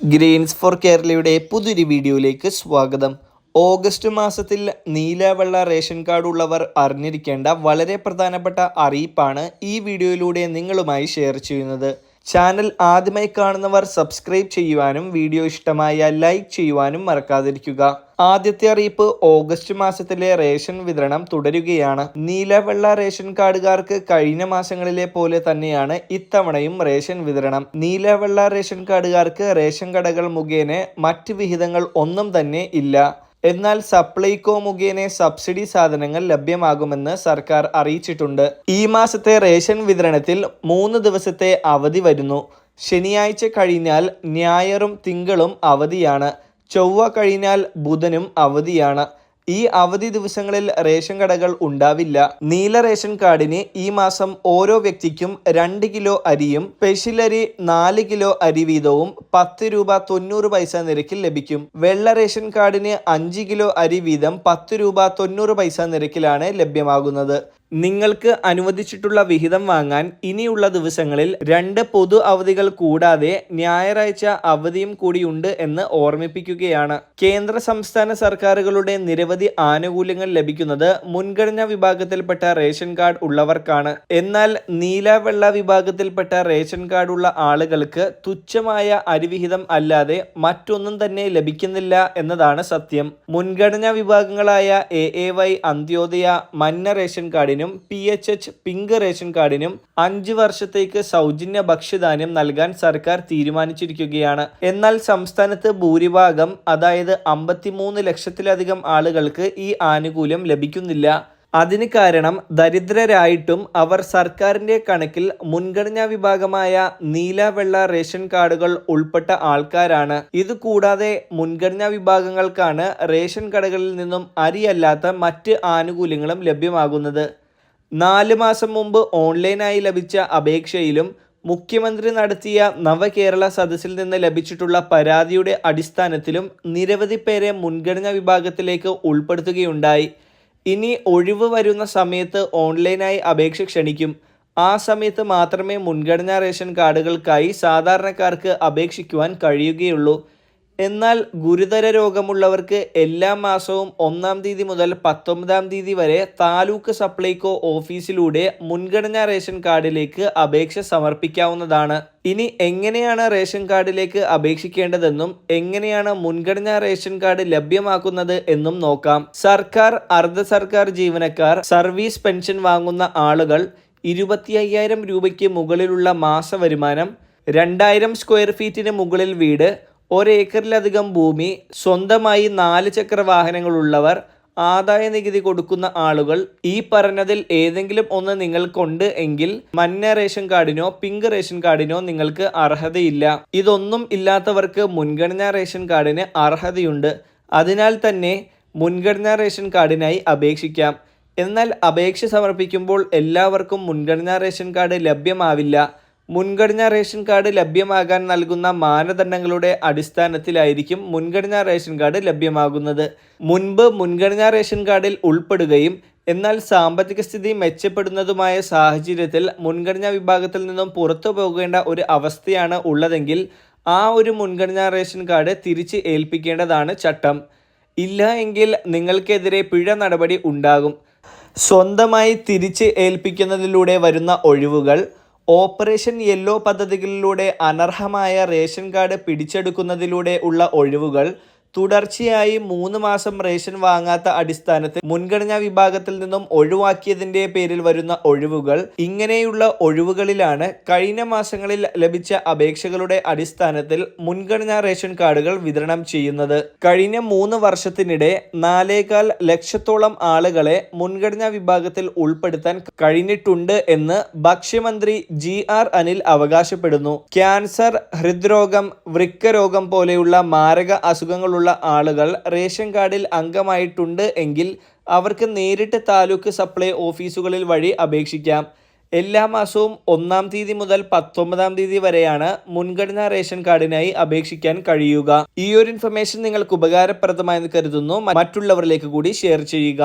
Green's four കേരളയുടെ പുതിയൊരു വീഡിയോയിലേക്ക് സ്വാഗതം. ഓഗസ്റ്റ് മാസത്തിൽ നീലവെള്ള റേഷൻ കാർഡ് ഉള്ളവർ അറിഞ്ഞിരിക്കേണ്ട വളരെ പ്രധാനപ്പെട്ട അറിയിപ്പാണ് ഈ വീഡിയോയിലൂടെ നിങ്ങളുമായി ഷെയർ ചെയ്യുന്നത്. ചാനൽ ആദ്യമായി കാണുന്നവർ സബ്സ്ക്രൈബ് ചെയ്യുവാനും വീഡിയോ ഇഷ്ടമായ ലൈക്ക് ചെയ്യുവാനും മറക്കാതിരിക്കുക. ആദ്യത്തെ അറിയിപ്പ് ഓഗസ്റ്റ് മാസത്തിലെ റേഷൻ വിതരണം തുടരുകയാണ്. നീലവെള്ള റേഷൻ കാർഡുകാർക്ക് കഴിഞ്ഞ മാസങ്ങളിലെ പോലെ തന്നെയാണ് ഇത്തവണയും റേഷൻ വിതരണം. നീലവെള്ള റേഷൻ കാർഡുകാർക്ക് റേഷൻ കടകൾ മുഖേന മറ്റ് വിഹിതങ്ങൾ ഒന്നും തന്നെ ഇല്ല. എന്നാൽ സപ്ലൈകോ മുഖേന സബ്സിഡി സാധനങ്ങൾ ലഭ്യമാകുമെന്ന് സർക്കാർ അറിയിച്ചിട്ടുണ്ട്. ഈ മാസത്തെ റേഷൻ വിതരണത്തിൽ മൂന്ന് ദിവസത്തെ അവധി വരുന്നു. ശനിയാഴ്ച കഴിഞ്ഞാൽ ഞായറും തിങ്കളും അവധിയാണ്. ചൊവ്വ കഴിഞ്ഞാൽ ബുധനും അവധിയാണ്. ഈ അവധി ദിവസങ്ങളിൽ റേഷൻ കടകൾ ഉണ്ടാവില്ല. നീല റേഷൻ കാർഡിന് ഈ മാസം ഓരോ വ്യക്തിക്കും രണ്ട് കിലോ അരിയും സ്പെഷ്യലരി നാല് കിലോ അരി വീതവും പത്ത് രൂപ തൊണ്ണൂറ് പൈസ നിരക്കിൽ ലഭിക്കും. വെള്ള റേഷൻ കാർഡിന് അഞ്ച് കിലോ അരി വീതം പത്ത് രൂപ തൊണ്ണൂറ് പൈസ നിരക്കിലാണ് ലഭ്യമാകുന്നത്. നിങ്ങൾക്ക് അനുവദിച്ചിട്ടുള്ള വിഹിതം വാങ്ങാൻ ഇനിയുള്ള ദിവസങ്ങളിൽ രണ്ട് പൊതു അവധികൾ കൂടാതെ ഞായറാഴ്ച അവധിയും കൂടിയുണ്ട് എന്ന് ഓർമ്മിപ്പിക്കുകയാണ്. കേന്ദ്ര സംസ്ഥാന സർക്കാരുകളുടെ നിരവധി ആനുകൂല്യങ്ങൾ ലഭിക്കുന്നത് മുൻഗണനാ വിഭാഗത്തിൽപ്പെട്ട റേഷൻ കാർഡ് ഉള്ളവർക്കാണ്. എന്നാൽ നീലവെള്ള വിഭാഗത്തിൽപ്പെട്ട റേഷൻ കാർഡ് ഉള്ള ആളുകൾക്ക് തുച്ഛമായ അരിവിഹിതം അല്ലാതെ മറ്റൊന്നും തന്നെ ലഭിക്കുന്നില്ല എന്നതാണ് സത്യം. മുൻഗണനാ വിഭാഗങ്ങളായ എ എ വൈ അന്ത്യോദയ മന്ന ration കാർഡിനും P H H pink ration കാർഡിനും അഞ്ച് വർഷത്തേക്ക് സൗജന്യ ഭക്ഷ്യധാന്യം നൽകാൻ സർക്കാർ തീരുമാനിച്ചിരിക്കുകയാണ്. എന്നാൽ സംസ്ഥാനത്ത് ഭൂരിഭാഗം അതായത് അമ്പത്തിമൂന്ന് ലക്ഷത്തിലധികം ആളുകൾക്ക് ഈ ആനുകൂല്യം ലഭിക്കുന്നില്ല. അതിന് കാരണം ദരിദ്രരായിട്ടും അവർ സർക്കാരിന്റെ കണക്കിൽ മുൻഗണനാ വിഭാഗമായ നീല വെള്ള റേഷൻ കാർഡുകൾ ഉൾപ്പെട്ട ആൾക്കാരാണ്. ഇത് കൂടാതെ മുൻഗണനാ വിഭാഗങ്ങൾക്കാണ് റേഷൻ കടകളിൽ നിന്നും അരിയല്ലാത്ത മറ്റ് ആനുകൂല്യങ്ങളും ലഭ്യമാകുന്നത്. നാല് മാസം മുമ്പ് ഓൺലൈനായി ലഭിച്ച അപേക്ഷയിലും മുഖ്യമന്ത്രി നടത്തിയ നവകേരള സദസ്സിൽ നിന്ന് ലഭിച്ചിട്ടുള്ള പരാതിയുടെ അടിസ്ഥാനത്തിലും നിരവധി പേരെ മുൻഗണനാ വിഭാഗത്തിലേക്ക് ഉൾപ്പെടുത്തുകയുണ്ടായി. ഇനി ഒഴിവ് വരുന്ന സമയത്ത് ഓൺലൈനായി അപേക്ഷ ക്ഷണിക്കും. ആ സമയത്ത് മാത്രമേ മുൻഗണനാ റേഷൻ കാർഡുകൾക്കായി സാധാരണക്കാർക്ക് അപേക്ഷിക്കുവാൻ കഴിയുകയുള്ളൂ. എന്നാൽ ഗുരുതര രോഗമുള്ളവർക്ക് എല്ലാ മാസവും ഒന്നാം തീയതി മുതൽ പത്തൊമ്പതാം തീയതി വരെ താലൂക്ക് സപ്ലൈകോ ഓഫീസിലൂടെ മുൻഗണനാ റേഷൻ കാർഡിലേക്ക് അപേക്ഷ സമർപ്പിക്കാവുന്നതാണ്. ഇനി എങ്ങനെയാണ് റേഷൻ കാർഡിലേക്ക് അപേക്ഷിക്കേണ്ടതെന്നും എങ്ങനെയാണ് മുൻഗണനാ റേഷൻ കാർഡ് ലഭ്യമാക്കുന്നത് എന്നും നോക്കാം. സർക്കാർ അർദ്ധ സർക്കാർ ജീവനക്കാർ സർവീസ് പെൻഷൻ വാങ്ങുന്ന ആളുകൾ ഇരുപത്തി അയ്യായിരം രൂപയ്ക്ക് മുകളിലുള്ള മാസ വരുമാനം രണ്ടായിരം സ്ക്വയർ ഫീറ്റിന് മുകളിൽ വീട് ഒരേക്കറിലധികം ഭൂമി സ്വന്തമായി നാല് ചക്ര വാഹനങ്ങളുള്ളവർ ആദായ നികുതി കൊടുക്കുന്ന ആളുകൾ ഈ പറഞ്ഞതിൽ ഏതെങ്കിലും ഒന്ന് നിങ്ങൾക്കുണ്ട് എങ്കിൽ മഞ്ഞ റേഷൻ കാർഡിനോ പിങ്ക് റേഷൻ കാർഡിനോ നിങ്ങൾക്ക് അർഹതയില്ല. ഇതൊന്നും ഇല്ലാത്തവർക്ക് മുൻഗണനാ റേഷൻ കാർഡിന് അർഹതയുണ്ട്. അതിനാൽ തന്നെ മുൻഗണനാ റേഷൻ കാർഡിനായി അപേക്ഷിക്കാം. എന്നാൽ അപേക്ഷ സമർപ്പിക്കുമ്പോൾ എല്ലാവർക്കും മുൻഗണനാ റേഷൻ കാർഡ് ലഭ്യമാവില്ല. മുൻഗണനാ റേഷൻ കാർഡ് ലഭ്യമാകാൻ നൽകുന്ന മാനദണ്ഡങ്ങളുടെ അടിസ്ഥാനത്തിലായിരിക്കും മുൻഗണനാ റേഷൻ കാർഡ് ലഭ്യമാകുന്നത്. മുൻപ് മുൻഗണനാ റേഷൻ കാർഡിൽ ഉൾപ്പെടുകയും എന്നാൽ സാമ്പത്തിക സ്ഥിതി മെച്ചപ്പെടുന്നതുമായ സാഹചര്യത്തിൽ മുൻഗണനാ വിഭാഗത്തിൽ നിന്നും പുറത്തു പോകേണ്ട ഒരു അവസ്ഥയാണ് ഉള്ളതെങ്കിൽ ആ ഒരു മുൻഗണനാ റേഷൻ കാർഡ് തിരിച്ച് ഏൽപ്പിക്കേണ്ടതാണ് ചട്ടം. ഇല്ല എങ്കിൽ നിങ്ങൾക്കെതിരെ പിഴ നടപടി ഉണ്ടാകും. സ്വന്തമായി തിരിച്ച് ഏൽപ്പിക്കുന്നതിലൂടെ വരുന്ന ഒഴിവുകൾ ഓപ്പറേഷൻ യെല്ലോ പദ്ധതികളിലൂടെ അനർഹമായ റേഷൻ കാർഡ് പിടിച്ചെടുക്കുന്നതിലൂടെ ഉള്ള ഒഴിവുകൾ തുടർച്ചയായി മൂന്ന് മാസം റേഷൻ വാങ്ങാത്ത അടിസ്ഥാനത്തിൽ മുൻഗണനാ വിഭാഗത്തിൽ നിന്നും ഒഴിവാക്കിയതിന്റെ പേരിൽ വരുന്ന ഒഴിവുകൾ ഇങ്ങനെയുള്ള ഒഴിവുകളിലാണ് കഴിഞ്ഞ മാസങ്ങളിൽ ലഭിച്ച അപേക്ഷകളുടെ അടിസ്ഥാനത്തിൽ മുൻഗണനാ റേഷൻ കാർഡുകൾ വിതരണം ചെയ്യുന്നത്. കഴിഞ്ഞ മൂന്ന് വർഷത്തിനിടെ നാലേകാൽ ലക്ഷത്തോളം ആളുകളെ മുൻഗണനാ വിഭാഗത്തിൽ ഉൾപ്പെടുത്താൻ കഴിഞ്ഞിട്ടുണ്ട് എന്ന് ഭക്ഷ്യമന്ത്രി ജി ആർ അനിൽ അവകാശപ്പെടുന്നു. ക്യാൻസർ ഹൃദ്രോഗം വൃക്കരോഗം പോലെയുള്ള മാരക അസുഖങ്ങളുള്ള ഉള്ള ആളുകൾ റേഷൻ കാർഡിൽ അംഗമായിട്ടുണ്ട് എങ്കിൽ അവർക്ക് നേരിട്ട് താലൂക്ക് സപ്ലൈ ഓഫീസുകളിൽ വഴി അപേക്ഷിക്കാം. എല്ലാ മാസവും ഒന്നാം തീയതി മുതൽ പത്തൊമ്പതാം തീയതി വരെയാണ് മുൻഗണനാ റേഷൻ കാർഡിനായി അപേക്ഷിക്കാൻ കഴിയുക. ഈ ഒരു ഇൻഫർമേഷൻ നിങ്ങൾക്ക് ഉപകാരപ്രദമായെന്ന് കരുതുന്നു. മറ്റുള്ളവരിലേക്ക് കൂടി ഷെയർ ചെയ്യുക.